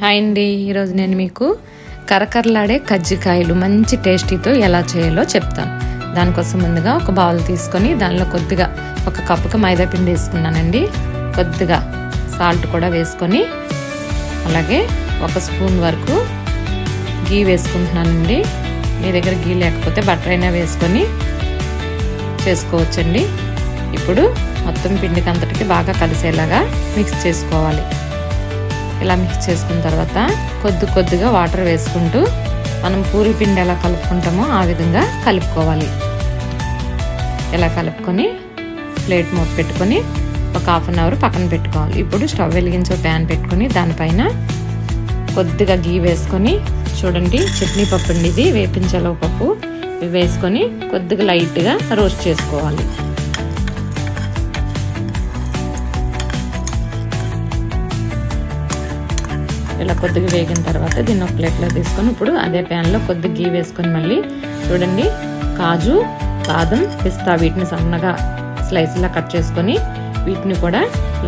Hi అండి. ఈరోజు నేను మీకు కరకరలాడే కజ్జికాయలు మంచి టేస్టీతో ఎలా చేయాలో చెప్తాను. దానికోసం ముందుగా ఒక బౌల్ తీసుకొని దానిలో కొద్దిగా ఒక కప్పుకి మైదా పిండి వేసుకున్నానండి. కొద్దిగా సాల్ట్ కూడా వేసుకొని అలాగే ఒక స్పూన్ వరకు గీ వేసుకుంటున్నానండి. మీ దగ్గర గీ లేకపోతే బటర్ అయినా వేసుకొని చేసుకోవచ్చండి. ఇప్పుడు మొత్తం పిండికి అంతటికి బాగా కలిసేలాగా మిక్స్ చేసుకోవాలి. ఇలా మిక్స్ చేసుకున్న తర్వాత కొద్ది కొద్దిగా వాటర్ వేసుకుంటూ మనం పూరి పిండి ఎలా కలుపుకుంటామో ఆ విధంగా కలుపుకోవాలి. ఇలా కలుపుకొని ప్లేట్ మూత పెట్టుకొని ఒక హాఫ్ అన్ అవర్ పక్కన పెట్టుకోవాలి. ఇప్పుడు స్టవ్ వెలిగించి ఒక ప్యాన్ పెట్టుకొని దానిపైన కొద్దిగా గీ వేసుకొని చూడండి చట్నీ పప్పు అండి ఇది. వేపించలో పప్పు వేసుకొని కొద్దిగా లైట్గా రోస్ట్ చేసుకోవాలి. కొద్దిగా వేగిన తర్వాత దీన్ని ఒక ప్లేట్లో తీసుకొని ఇప్పుడు అదే ప్యాన్లో కొద్దిగా గీ వేసుకొని మళ్ళీ చూడండి కాజు బాదం పిస్తా వీటిని సన్నగా స్లైస్లా కట్ చేసుకొని వీటిని కూడా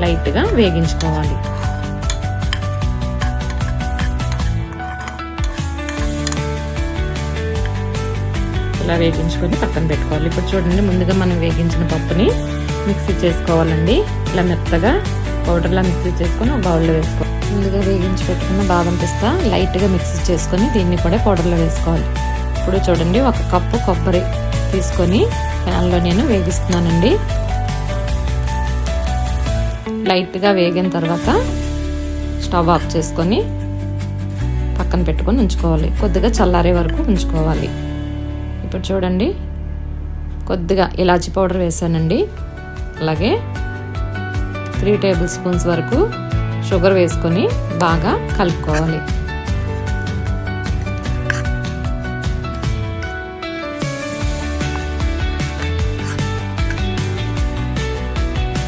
లైట్గా వేగించుకోవాలి. ఇలా వేగించుకొని పక్కన పెట్టుకోవాలి. ఇప్పుడు చూడండి ముందుగా మనం వేగించిన పప్పుని మిక్సీ చేసుకోవాలండి. ఇలా మెత్తగా పౌడర్లా మిక్స్ చేసుకొని బౌల్లో వేసుకోవాలి ముందుగా వేగించి పెట్టుకున్న బాదం పిస్తా లైట్గా మిక్స్ చేసుకొని దీన్ని కూడా పౌడర్లో వేసుకోవాలి. ఇప్పుడు చూడండి ఒక కప్పు కొబ్బరి తీసుకొని ప్యాన్లో నేను వేగిస్తున్నానండి. లైట్గా వేగిన తర్వాత స్టవ్ ఆఫ్ చేసుకొని పక్కన పెట్టుకొని ఉంచుకోవాలి. కొద్దిగా చల్లారే వరకు ఉంచుకోవాలి. ఇప్పుడు చూడండి కొద్దిగా ఇలాచి పౌడర్ వేసానండి. అలాగే త్రీ టేబుల్ స్పూన్స్ వరకు షుగర్ వేసుకొని బాగా కలుపుకోవాలి.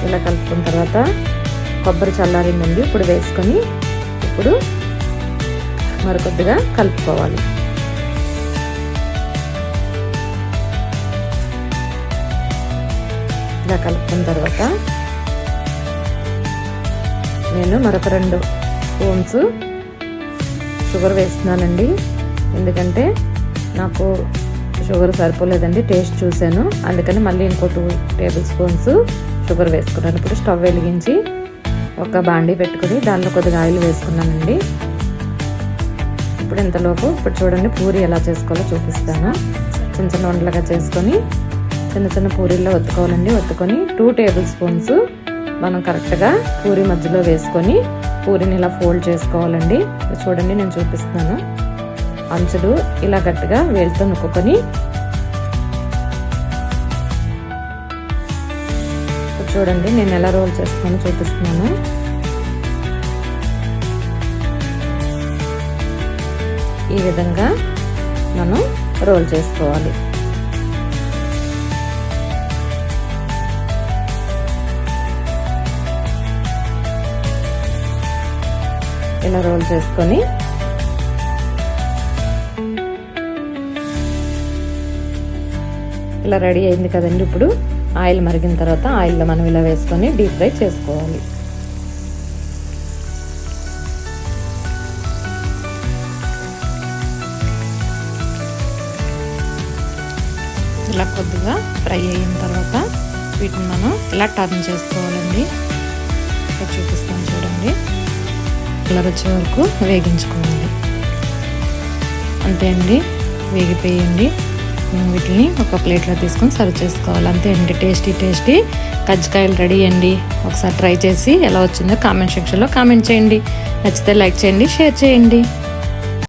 ఇలా కలుపుకున్న తర్వాత కొబ్బరి చల్లారిందండి. ఇప్పుడు వేసుకొని ఇప్పుడు మరికొద్దిగా కలుపుకోవాలి. ఇలా కలుపుకున్న తర్వాత నేను మరొక రెండు స్పూన్స్ షుగర్ వేస్తున్నానండి. ఎందుకంటే నాకు షుగర్ సరిపోలేదండి టేస్ట్ చూశాను. అందుకని మళ్ళీ ఇంకో టూ టేబుల్ స్పూన్స్ షుగర్ వేసుకున్నాను. ఇప్పుడు స్టవ్ వెలిగించి ఒక బాండీ పెట్టుకుని దానిలో కొద్దిగా ఆయిల్ వేసుకున్నానండి. ఇప్పుడు ఇంతలోపు ఇప్పుడు చూడండి పూరి ఎలా చేసుకోవాలో చూపిస్తాను. చిన్న చిన్న వంటలుగా చేసుకొని చిన్న చిన్న పూరీల్లో ఒత్తుకోవాలండి. ఒత్తుకొని టూ టేబుల్ స్పూన్స్ మనం కరెక్ట్గా పూరి మధ్యలో వేసుకొని పూరిని ఇలా ఫోల్డ్ చేసుకోవాలండి. చూడండి నేను చూపిస్తున్నాను. అంచులు ఇలా గట్టిగా వేలుతో నొక్కుని చూడండి నేను ఎలా రోల్ చేస్తానో చూపిస్తున్నాను. ఈ విధంగా మనం రోల్ చేసుకోవాలి. ఇలా రోల్ చేసుకొని. ఇలా రెడీ అయింది కదండి ఇప్పుడు. ఆయిల్ మరిగిన తర్వాత ఆయిల్లో మనం ఇలా వేసుకొని డీప్ ఫ్రై చేసుకోవాలి. ఇలా కొద్దిగా ఫ్రై అయిన తర్వాత వీటిని మనం ఇలా టర్న్ చేసుకోవాలండి. చూపిస్తాను కలర్ వచ్చే వరకు వేగించుకోవాలి. అంతే అండి. వేగిపోయండి వీటిని ఒక ప్లేట్లో తీసుకొని సర్వ్ చేసుకోవాలి. అంతే అండి. టేస్టీ టేస్టీ కజ్జికాయలు రెడీ అండి. ఒకసారి ట్రై చేసి ఎలా వచ్చిందో కామెంట్ సెక్షన్లో కామెంట్ చేయండి. నచ్చితే లైక్ చేయండి షేర్ చేయండి.